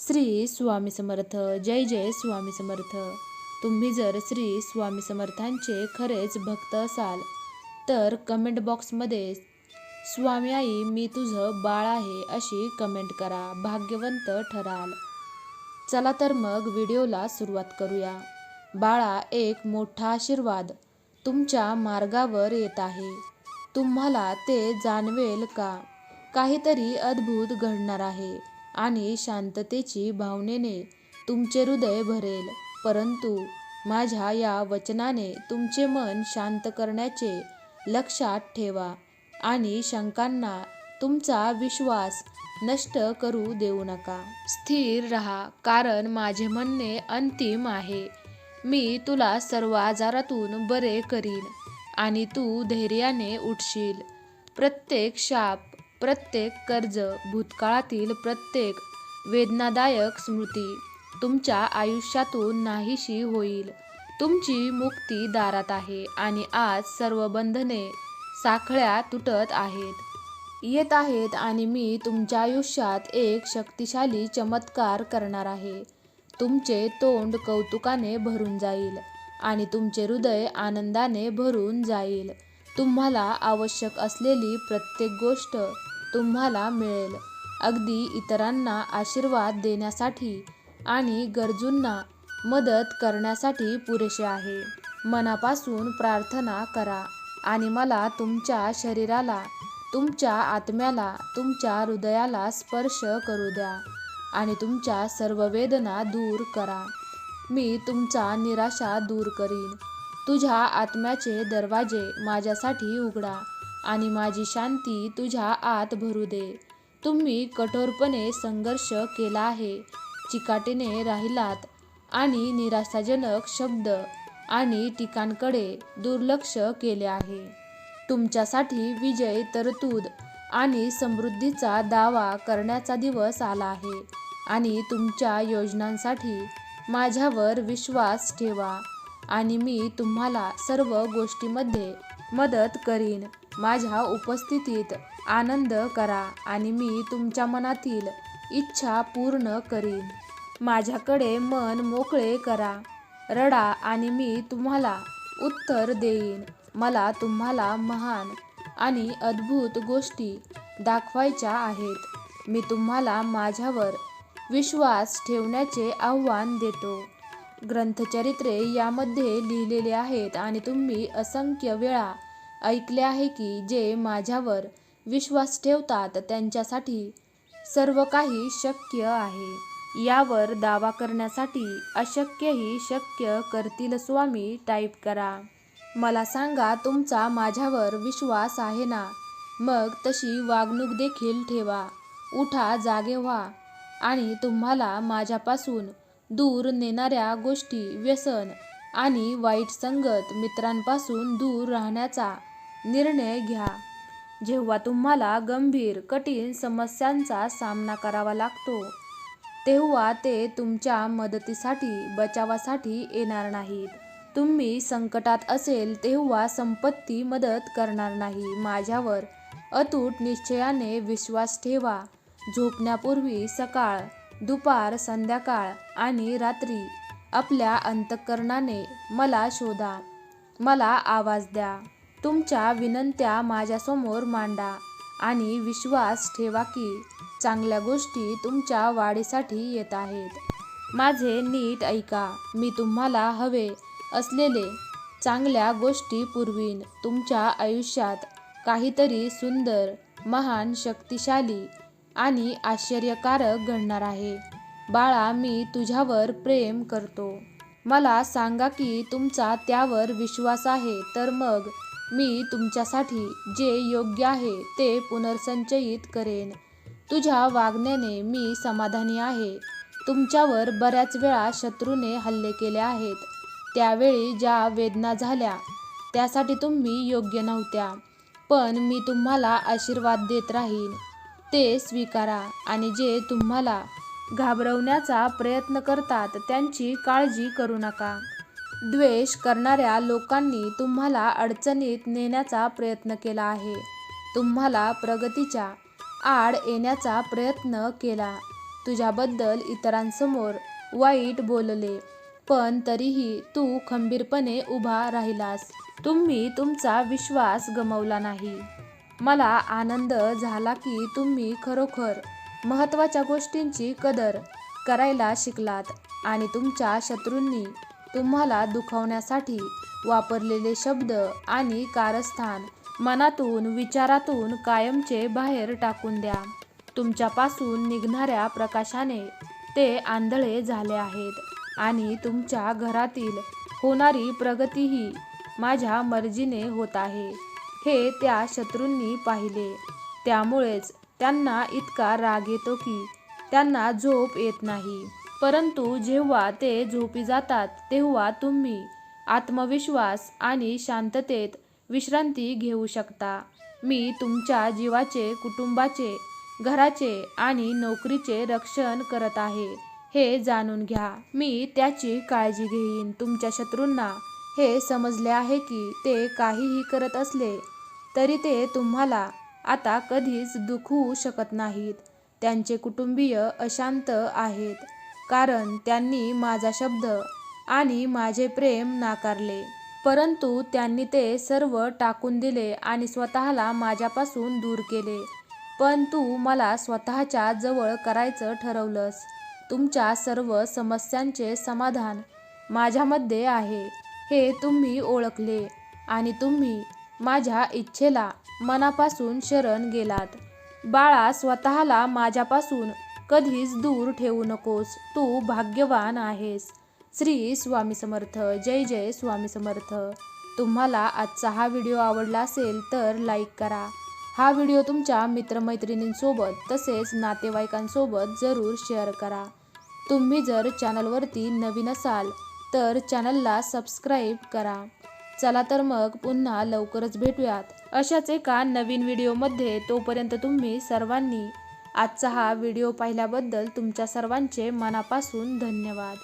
श्री स्वामी समर्थ जय जय स्वामी समर्थ. तुम्ही जर श्री स्वामी समर्थांचे खरेच भक्त असाल तर कमेंट बॉक्समध्ये स्वामी आई मी तुझं बाळ आहे अशी कमेंट करा. भाग्यवंत ठराल. चला तर मग व्हिडिओला सुरुवात करूया. बाळा एक मोठा आशीर्वाद तुमच्या मार्गावर येत आहे. तुम्हाला ते जाणवेल का? काहीतरी अद्भुत घडणार आहे. आणि शांततेची भावनेने तुमचे हृदय भरेल. परंतु माझ्या या वचनाने तुमचे मन शांत करण्याचे लक्षात ठेवा आणि शंकांना तुमचा विश्वास नष्ट करू देऊ नका. स्थिर रहा कारण माझे म्हणणे अंतिम आहे. मी तुला सर्व आजारातून बरे करीन आणि तू धैर्याने उठशील. प्रत्येक शाप प्रत्येक कर्ज भूतकाळातील प्रत्येक वेदनादायक स्मृती तुमच्या आयुष्यातून नाहीशी होईल. तुमची मुक्ती दारात आहे आणि आज सर्व बंधने साखळ्या तुटत आहेत. येत आहेत आणि मी तुमच्या आयुष्यात एक शक्तिशाली चमत्कार करणार आहे. तुमचे तोंड कौतुकाने भरून जाईल आणि तुमचे हृदय आनंदाने भरून जाईल. तुम्हाला आवश्यक असलेली प्रत्येक गोष्ट तुम्हाला मिळेल. अगदी इतरांना आशीर्वाद देण्यासाठी आणि गरजूंना मदत करण्यासाठी पुरेसे आहे. मनापासून प्रार्थना करा आणि मला तुमच्या शरीराला तुमच्या आत्म्याला तुमच्या हृदयाला स्पर्श करू द्या आणि तुमच्या सर्व वेदना दूर करा. मी तुमचा निराशा दूर करीन. तुझ्या आत्म्याचे दरवाजे माझ्यासाठी उघडा. आणि माझी शांती तुझ्या आत भरू दे. तुम्ही कठोरपणे संघर्ष केला आहे. चिकाटीने राहिलात आणि निराशाजनक शब्द आणि टीकांकडे दुर्लक्ष केले आहे. तुमच्यासाठी विजय तरतूद आणि समृद्धीचा दावा करण्याचा दिवस आला आहे आणि तुमच्या योजनांसाठी माझ्यावर विश्वास ठेवा आणि मी तुम्हाला सर्व गोष्टीमध्ये मदत करीन. माझ्या उपस्थितीत आनंद करा आणि मी तुमच्या मनातील इच्छा पूर्ण करीन. माझ्याकडे मन मोकळे करा. रडा आणि मी तुम्हाला उत्तर देईन. मला तुम्हाला महान आणि अद्भुत गोष्टी दाखवायच्या आहेत. मी तुम्हाला माझ्यावर विश्वास ठेवण्याचे आव्हान देतो. ग्रंथचरित्रे यामध्ये लिहिलेले आहेत आणि तुम्ही असंख्य वेळा ऐकले आहे की जे माझ्यावर विश्वास ठेवतात त्यांच्यासाठी सर्व काही शक्य आहे. यावर दावा करण्यासाठी अशक्यही शक्य करतील स्वामी टाईप करा. मला सांगा तुमचा माझ्यावर विश्वास आहे ना? मग तशी वागणूक देखील ठेवा. उठा जागे व्हा आणि तुम्हाला माझ्यापासून दूर नेणाऱ्या गोष्टी व्यसन आणि वाईट संगत मित्रांपासून दूर राहण्याचा निर्णय घ्या. जेव्हा तुम्हाला गंभीर कठीण समस्यांचा सामना करावा लागतो तेव्हा ते तुमच्या मदतीसाठी बचावासाठी येणार नाहीत. तुम्ही संकटात असेल तेव्हा संपत्ती मदत करणार नाही. माझ्यावर अतूट निश्चयाने विश्वास ठेवा. झोपण्यापूर्वी सकाळ दुपार संध्याकाळ आणि रात्री आपल्या अंतःकरणाने मला शोधा. मला आवाज द्या. तुमच्या विनंत्या माझ्यासमोर मांडा आणि विश्वास ठेवा की चांगल्या गोष्टी तुमच्या वाढीसाठी येत आहेत. माझे नीट ऐका. मी तुम्हाला हवे असलेले चांगल्या गोष्टी पुरवीन. तुमच्या आयुष्यात काहीतरी सुंदर महान शक्तिशाली आणि आश्चर्यकारक घडणार आहे. बाळा मी तुझ्यावर प्रेम करतो. मला सांगा की तुमचा त्यावर विश्वास आहे तर मग मी तुमच्यासाठी जे योग्य आहे ते पुनर्संचयित करेन. तुझ्या वागण्याने मी समाधानी आहे. तुमच्यावर बऱ्याच वेळा शत्रूने हल्ले केले आहेत. त्यावेळी ज्या वेदना झाल्या त्यासाठी तुम्ही योग्य नव्हत्या. पण मी तुम्हाला आशीर्वाद देत राहीन. ते स्वीकारा आणि जे तुम्हाला घाबरवण्याचा प्रयत्न करतात त्यांची काळजी करू नका. द्वेष करणाऱ्या लोकांनी तुम्हाला अडचणीत नेण्याचा प्रयत्न केला आहे. तुम्हाला प्रगतीच्या आड येण्याचा प्रयत्न केला. तुझ्याबद्दल इतरांसमोर वाईट बोलले पण तरीही तू खंबीरपणे उभा राहिलास. तुम्ही तुमचा विश्वास गमावला नाही. मला आनंद झाला की तुम्ही खरोखर महत्त्वाच्या गोष्टींची कदर करायला शिकलात आणि तुमच्या शत्रूंनी तुम्हाला दुखावण्यासाठी वापरलेले शब्द आणि कारस्थान मनातून विचारातून कायमचे बाहेर टाकून द्या. तुमच्यापासून निघणाऱ्या प्रकाशाने ते आंधळे झाले आहेत आणि तुमच्या घरातील होणारी प्रगतीही माझ्या मर्जीने होत आहे. हे त्या शत्रूंनी पाहिले. त्यामुळेच त्यांना इतका राग येतो की त्यांना झोप येत नाही. परंतु जेव्हा ते झोपी जातात तेव्हा तुम्ही आत्मविश्वास आणि शांततेत विश्रांती घेऊ शकता. मी तुमच्या जीवाचे कुटुंबाचे घराचे आणि नोकरीचे रक्षण करत आहे. हे जाणून घ्या. मी त्याची काळजी घेईन. तुमच्या शत्रूंना हे समजले आहे की ते काहीही करत असले तरी ते तुम्हाला आता कधीच दुखवू शकत नाहीत. त्यांचे कुटुंबीय अशांत आहेत. कारण त्यांनी माझा शब्द आणि माझे प्रेम नाकारले. परंतु त्यांनी ते सर्व टाकून दिले आणि स्वतःला माझ्यापासून दूर केले. पण तू मला स्वतःच्या जवळ करायचं ठरवलंस. तुमच्या सर्व समस्यांचे समाधान माझ्यामध्ये आहे हे तुम्ही ओळखले आणि तुम्ही माझ्या इच्छेला मनापासून शरण गेलात. बाळा स्वतःला माझ्यापासून कधीच दूर ठेवू नकोस. तू भाग्यवान आहेस. श्री स्वामी समर्थ. जय जय स्वामी समर्थ. तुम्हाला आजचा हा व्हिडिओ आवडला असेल तर लाईक करा. हा व्हिडिओ तुमच्या मित्रमैत्रिणींसोबत तसेच नातेवाईकांसोबत जरूर शेअर करा. तुम्ही जर चॅनलवरती नवीन असाल तर चॅनलला सबस्क्राईब करा. चला तर मग पुन्हा लवकरच भेटूयात. अशाच एका नवीन व्हिडिओमध्ये तोपर्यंत तुम्ही सर्वांनी आजचा हा व्हिडिओ पाहिल्याबद्दल तुमच्या सर्वांचे मनापासून धन्यवाद.